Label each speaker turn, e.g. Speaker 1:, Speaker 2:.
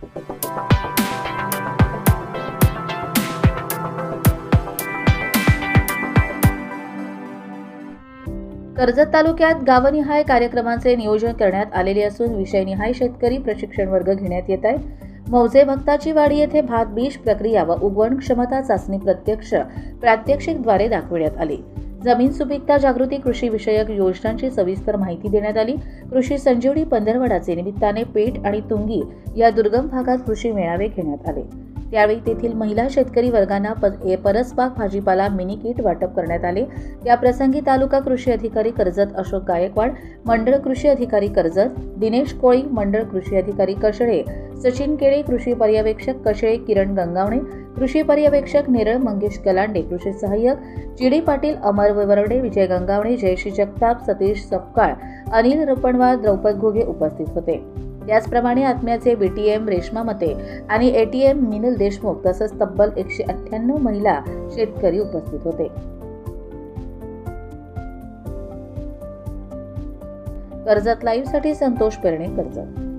Speaker 1: कर्जत तालुक्यात गावनिहाय कार्यक्रमांचे नियोजन करण्यात आलेले असून विषयनिहाय शेतकरी प्रशिक्षण वर्ग घेण्यात येत आहे. मौजे भक्ताची वाडी येथे भात बीज प्रक्रिया व उगवण क्षमता चाचणी प्रत्यक्ष प्रात्यक्षिकद्वारे दाखविण्यात आली. जमीन सुपीकता जागृती कृषी विषयक योजनांची सविस्तर माहिती देण्यात आली. कृषी संजीवनी पंधरवडाचे निमित्ताने पेठ आणि तुंगी या दुर्गम भागात कृषी मेळावे घेण्यात आले. त्यावेळी तेथील महिला शेतकरी वर्गांना ए- परसबाग भाजीपाला मिनी किट वाटप करण्यात आले. याप्रसंगी तालुका कृषी अधिकारी कर्जत अशोक गायकवाड मंडळ कृषी अधिकारी कर्जत दिनेश कोळी मंडळ कृषी अधिकारी कशळे सचिन केळे कृषी पर्यवेक्षक कशळे किरण गंगावणे कृषी पर्यवेक्षक नेरळ मंगेश गलांडे कृषी सहाय्यक जी डी पाटील अमर वरवडे विजय गंगावणे जयश्री जगताप सतीश सपकाळ अनिल रुपणवार द्रौपद घुगे उपस्थित होते. त्याचप्रमाणे आत्म्याचे B T M Reshma Mate आणि A T M Minal Deshmukh तसंच तब्बल एकशे अठ्ठ्याण्णव महिला शेतकरी उपस्थित होते. कर्जत लाईव्हसाठी संतोष पेरणे कर्जत.